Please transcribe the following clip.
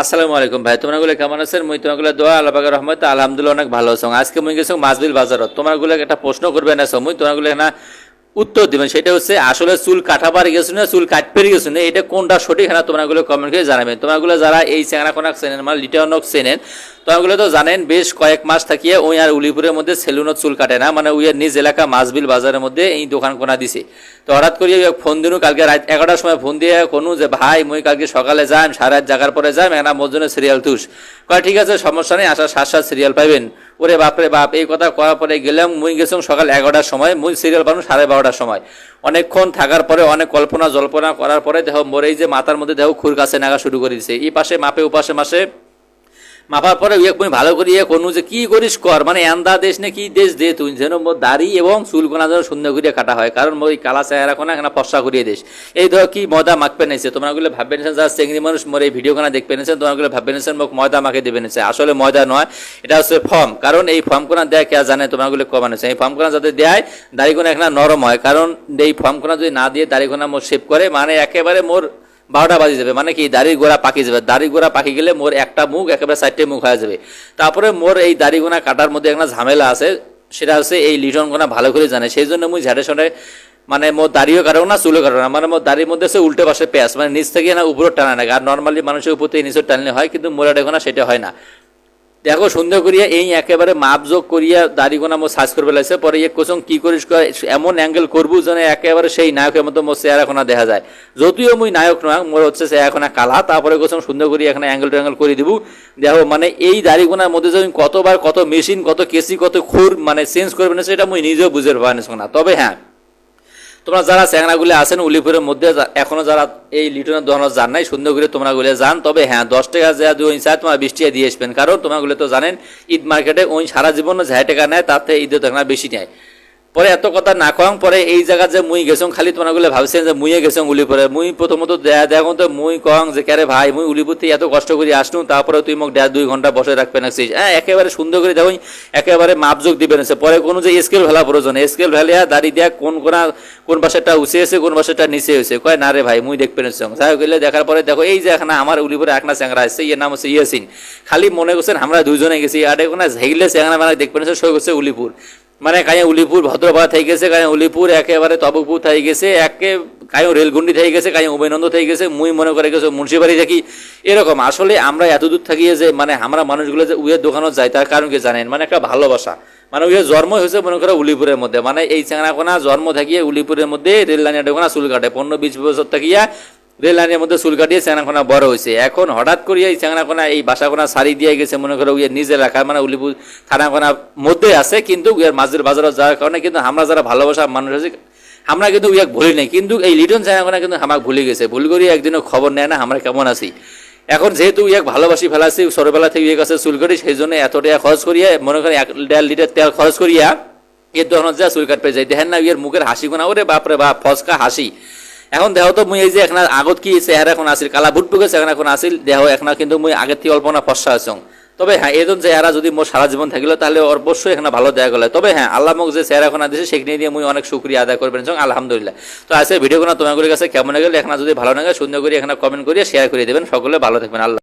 আসসালামু আলাইকুম ভাই, তোমরাগুলো কেমন আছেন? মুই তোমাগুলো দোয়া, আল্লাহ রহমত আলহামদুলিল্লাহ অনেক ভালো আছো। আজকে মুই গেছো মাছবিল বাজারত। তোমাগুলো একটা প্রশ্ন করবে না মুই তোমাগুলো না উত্তর দিবেন। সেটা হচ্ছে, আসলে চুল কাটা পারে গেছো না, চুল কাট পেরে গেছো না? এটা কোনটা সঠিক? না তোমরাগুলো কমেন্ট করে জানাবেন। তোমরাগুলো যারা এই চ্যাংরা কোনাক চেনেন মানে লিটারনক চেনেন তোমরাগুলো তো জানেন, বেশ কয়েক মাস থাকিয়ে ওই আর উলিপুরের মধ্যে সেলুনত চুল কাটে না মানে ওই নিজ এলাকা মাছবিল বাজারের মধ্যে এই দোকান কোনা দিছে। তো হঠাৎ করে ওই ফোন দিনু, কালকে রাত এগারোটার সময় ফোন দিয়ে কোনো যে, ভাই, মুই কালকে সকালে যাই সারা জাগার পরে একটা মোর জন্য সিরিয়াল তুস। কয়, ঠিক আছে, সমস্যা নেই, আসার সাত সাত সিরিয়াল পাইবেন। ওরে বাপরে বাপ, এই কথা করার পরে গেলাম, মুই গেছিলাম সকাল এগারোটার সময়, মুই সিরিয়াল পাবো সাড়ে বারোটার সময়। অনেকক্ষণ থাকার পরে, অনেক কল্পনা, জল্পনা করার পরে, দেহ মোর এই যে মাথার মধ্যে দেহ খুর কাছে নাগা শুরু করে দিছে। এই পাশে মাপে, ওপাশে মাসে মাপার পরে ইয়ে তুমি ভালো করে ইয়ে কোনো যে, কি করিস কর? মানে এন্দা দেশ না কি দেশ দে, তুই যেন দাড়ি এবং চুলকোনা যেন সুন্দর করিয়া কাটা হয়, কারণ ওই কালা চেহারা কোনা এখানে ফসা করিয়ে দেশ। এই ধর কি ময়দা মাখবে নিছে তোমরা গুলো ভাববে নিছেন যারা চেংড়ি মানুষ মোর এই ভিডিও খানা দেখবে নিছেন তোমরা গুলো ভাববে নিছেন মোক ময়দা মাখে দেবে নিছে। আসলে ময়দা নয়, এটা হচ্ছে ফর্ম, কারণ এই ফর্ম কোনা দেয় কে জানে তোমরা গুলো কমা নিছে। এই ফর্ম কোনা যাতে দেয় দাড়ি কোনা এখানে নরম হয়, কারণ এই ফর্ম কোনা যদি না দিয়ে দাড়ি কোনা মোর শেপ করে মানে একেবারে মোর বারোটা বাজে যাবে। মানে কি, দাড়ির গোড়া পাকি যাবে। দাড়ি গোড়া পাকি গেলে মোর একটা মুখ একেবারে চারটে মুখ হয়ে যাবে। তারপরে মোর এই দাড়ি গোনা কাটার মধ্যে একটা ঝামেলা আছে। সেটা হচ্ছে এই লিটন গোনা ভালো করে জানে। সেই জন্য মুই ঝাড়ে সনে মানে মোর দাড়িও কাটো না, চুলও কাটো না। মানে মোর দাড়ির মধ্যে সে উল্টে পাশে পেঁয়াজ। মানে নিচ থেকে না উপরে টানা না। আর নর্মালি মানুষের উপর থেকে নিচে টানলে হয়, কিন্তু মোরাটা গোনা সেটা হয় না। দেখো সুন্দর করিয়া এই একেবারে মাপযোগ করিয়া দাড়ি গোনা মো সার্চ করবে লাগছে পরে ইয়ে কোচং কি করিস এমন অ্যাঙ্গেল করব যেন একেবারে সেই নায়কের মতো মোর চেহারা কোনা দেখা যায়। যদিও মুই নায়ক নয়, মোর হচ্ছে চেহারা কোনা কালা, তারপরে কোচং সুন্দর করিয়া এখানে অ্যাঙ্গেল ট্যাঙ্গেল করে দিব। দেখো মানে এই দাড়ি গোনার মধ্যে যদি কতবার, কত মেশিন কত কেসি, কত খুর মানে চেঞ্জ করবে না, সেটা মুই নিজেও বুঝে পারি না। তবে হ্যাঁ তোমরা যারা চ্যাংরাগুলি আছেন উলিপুরের মধ্যে এখনও এখনও যারা এই লিটনের দোকানে যান নাই, সুন্দর করে তোমরা গুলে যান। তবে হ্যাঁ দশ টাকা যা দুই চায় তোমার বিশ টাকা দিয়ে আসবেন। কারণ তোমরা গুলো তো জানেন, ঈদ মার্কেটে ওই সারা জীবন যাই টাকা নেয় তাতে ঈদের টাকা বেশি নেয়। পরে এত কথা না কম পরে এই জায়গা যে মুই গেছং, খালি তোমরা গুলো ভাবছেন যে মুইয়ে গেছং উলিপুরে মুই প্রথমত দেয়া দেখুন তো মুই কং যে ক্যারে ভাই, মুই উলিপুর থেকে এত কষ্ট করে আসনু তারপরে তুই মোক দেড় দুই ঘণ্টা বসে রাখবে না হ্যাঁ একেবারে সুন্দর করে দেখুন একেবারে মাপযোগ দিবেন পরে কোনো যে স্কেল ভেলা প্রয়োজন স্কেল ভেলিয়া দাড়ি দেয়া কোন কোনা, কোন পাশেরটা উঁচে আছে, কোন পাশেরটা নিচে হয়েছে কয়, না রে ভাই, মুই দেখবে না যাই গেলে দেখার পরে দেখো, এই যে এখানে আমার উলিপুরে একটা চ্যাংরা আছে ইয়ের নাম হচ্ছে ইয়াসিন। খালি মনে করছেন, আমরা দুজনে গেছি আরে কোনো ঝেগলে চ্যাংরা মানে দেখবে না সই করছে উলিপুর। মানে কায়ে উলিপুর ভদ্রপাড়া થઈ গেছে কায়ে উলিপুর একেবারে তবকপুর થઈ গেছে একে কায়ে রেলগুন্ডি થઈ গেছে কায়ে উভয়নন্দ થઈ গেছে মুই মনে করে গেছে মুন্সিবাড়ি থাকি এরকম আসলে আমরা এত দূর থাকি যে মানে আমরা মানুষগুলো যে উয়ের দোকানত যাই তার কারণ কি জানেন মানে একটা ভালোবাসা মানে উয়ের জন্ম হয়েছে মনে করে উলিপুরের মধ্যে মানে এই চেংরাকোনা জন্ম থাকিয়ে উলিপুরের মধ্যে রেল লাইনের দোকানা চুল কাটে পনেরো বিশ বছর থাকিয়া রেল লাইনের মধ্যে চুল কাটিয়ে চ্যাংরাখোনা বড় হয়েছে। এখন হঠাৎ করিয়া এই চ্যাংরাখোনা এই বাসাখোনা সারি দিয়ে গেছে, মনে করো উইয়ের নিজের এলাকা মানে উলিপুর থানাখোনার মধ্যে আছে, কিন্তু উইয়ের মাঝের বাজারত যাওয়ার কারণে কিন্তু আমরা যারা ভালোবাসা মানুষ আছে, আমরা কিন্তু উইয়াক ভুলি নাই। কিন্তু এই লিটন চ্যাংরাখোনা কিন্তু আমাকে ভুলে গেছে। ভুল করি একদিনও খবর নেয় না, আমরা কেমন আছি? এখন যেহেতু ইয়াক ভালোবাসি ফেলাছি ছোটবেলা থেকে ইয়ে কাছে চুল করি সেই জন্য এত টাকা খরচ করিয়া, মনে করেন এক দেড় লিটার তেল খরচ করিয়া এর দোকানত যা চুল কাটবে যাই। দেখেন না ইয়ের মুখের হাসি গোনা ওরে বাপরে বাপ, ফসকা হাসি। এখন দেহ তো মুই এই যে এখন আগত কি চেহারা এখন আছিল, কালা ভুট টুকে চেহারা এখন আছিল, দেহ এখন কিন্তু মুই আগের থেকে অল্পনা ফসা আছো। তবে হ্যাঁ এজন চেহারা যদি মোর সারা জীবন থাকিল, তাহলে অবশ্যই এখানে ভালো দেয়া গেলে। তবে হ্যাঁ আল্লাহ মোক যে চেহারা এখন দিয়েছে সেখানে দিয়ে মুই অনেক সুক্রিয়া আদায় করবেন এবং আলহামদুলিল্লাহ। তো আজকে কোনো তোমাগুলির কাছে কেমন গেলে এখন যদি ভালো লাগে সুন্দর করে এখানে কমেন্ট করিয়ে শেয়ার করে দেবেন। সকলে ভালো থাকবেন, আল্লাহ